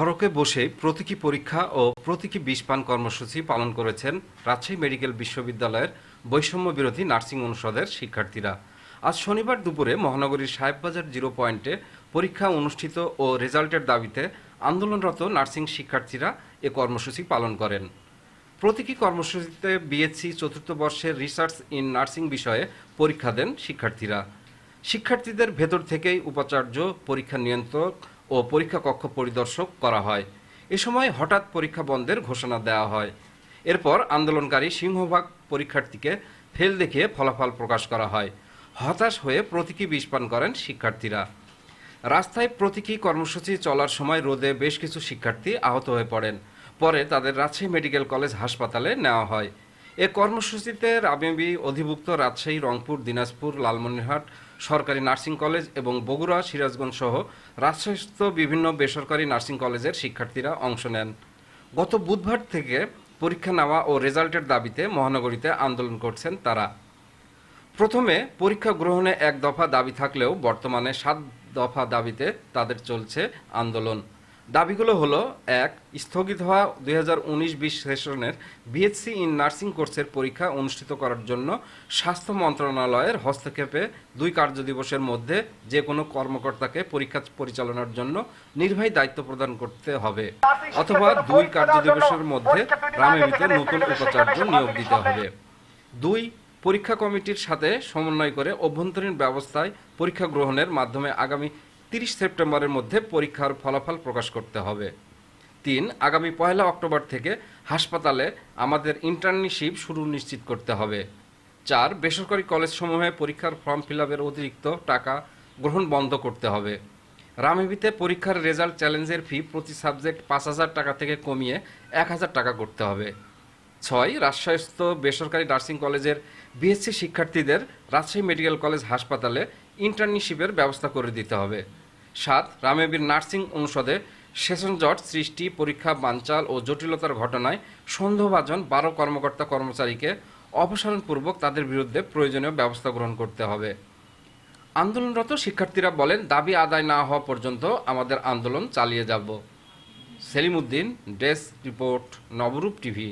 সড়কে বসেই প্রতীকী পরীক্ষা ও প্রতীকী বিষপান কর্মসূচি পালন করেছেন রাজশাহী মেডিকেল বিশ্ববিদ্যালয়ের বৈষম্য বিরোধী নার্সিং অনুষদের শিক্ষার্থীরা। আজ শনিবার দুপুরে মহানগরীর সাহেববাজার জিরো পয়েন্টে পরীক্ষা অনুষ্ঠিত ও রেজাল্টের দাবিতে আন্দোলনরত নার্সিং শিক্ষার্থীরা এ কর্মসূচি পালন করেন। প্রতীকী কর্মসূচিতে বিএসসি চতুর্থ বর্ষের রিসার্চ ইন নার্সিং বিষয়ে পরীক্ষা দেন শিক্ষার্থীরা। শিক্ষার্থীদের ভেতর থেকেই উপাচার্য, পরীক্ষা নিয়ন্ত্রক ও পরীক্ষা কক্ষ পরিদর্শক করা হয়। এ সময় হঠাৎ পরীক্ষা বন্ধের ঘোষণা দেওয়া হয়। এরপর আন্দোলনকারী সিংহভাগ পরীক্ষার্থীকে ফেল দেখিয়ে ফলাফল প্রকাশ করা হয়। হতাশ হয়ে প্রতীকী বিষপান করেন শিক্ষার্থীরা। রাস্তায় প্রতীকী কর্মসূচি চলার সময় রোদে বেশ কিছু শিক্ষার্থী আহত হয়ে পড়েন। পরে তাদের রাজশাহী মেডিকেল কলেজ হাসপাতালে নেওয়া হয়। এ কর্মসূচিতে রাবেবি অধিভুক্ত রাজশাহী, রংপুর, দিনাজপুর, লালমনিরহাট সরকারি নার্সিং কলেজ এবং বগুড়া, সিরাজগঞ্জ সহ রাজশাহীস্থ বিভিন্ন বেসরকারি নার্সিং কলেজের শিক্ষার্থীরা অংশ নেন। গত বুধবার থেকে পরীক্ষা নেওয়া ও রেজাল্টের দাবিতে মহানগরীতে আন্দোলন করছেন তারা। প্রথমে পরীক্ষা গ্রহণে এক দফা দাবি থাকলেও বর্তমানে সাত দফা দাবিতে তাদের চলছে আন্দোলন। দাবিগুলো হলো, এক, স্থগিত হওয়া দুই হাজার উনিশ বিশ সেশনের বিএসসি ইন নার্সিং কোর্সের পরীক্ষা অনুষ্ঠিত করার জন্য স্বাস্থ্য মন্ত্রণালয়ের হস্তক্ষেপে দুই কার্যদিবসের মধ্যে যে কোনো কর্মকর্তাকে পরীক্ষা পরিচালনার জন্য নির্বাহী দায়িত্ব প্রদান করতে হবে। অথবা দুই কার্যদিবসের মধ্যে রামেবিতে নতুন উপাচার্য নিয়োগ দিতে হবে। দুই, পরীক্ষা কমিটির সাথে সমন্বয় করে অভ্যন্তরীণ ব্যবস্থায় পরীক্ষা গ্রহণের মাধ্যমে আগামী তিরিশ সেপ্টেম্বরের মধ্যে পরীক্ষার ফলাফল প্রকাশ করতে হবে। তিন, আগামী পয়লা অক্টোবর থেকে হাসপাতালে আমাদের ইন্টার্নশিপ শুরু নিশ্চিত করতে হবে। চার, বেসরকারি কলেজসমূহে পরীক্ষার ফর্ম ফিল আপের অতিরিক্ত টাকা গ্রহণ বন্ধ করতে হবে। রামেবিতে পরীক্ষার রেজাল্ট চ্যালেঞ্জের ফি প্রতি সাবজেক্ট পাঁচ হাজার টাকা থেকে কমিয়ে এক হাজার টাকা করতে হবে। ছয়, রাজশাহীস্থ বেসরকারি নার্সিং কলেজের বিএসসি শিক্ষার্থীদের রাজশাহী মেডিকেল কলেজ হাসপাতালে ইন্টার্নশিপের ব্যবস্থা করে দিতে হবে। সাত রামেবীর নার্সিং অনুষদে সেশন জট, সৃষ্টি, পরীক্ষা, বানচাল ও জটিলতার ঘটনায় সন্দেহভাজন বারো কর্মকর্তা কর্মচারীকে অপসারণপূর্বক তাদের বিরুদ্ধে প্রয়োজনীয় ব্যবস্থা গ্রহণ করতে হবে। আন্দোলনরত শিক্ষার্থীরা বলেন, দাবি আদায় না হওয়া পর্যন্ত আমাদের আন্দোলন চালিয়ে যাব। Selim Uddin, desk report, Nabarup TV.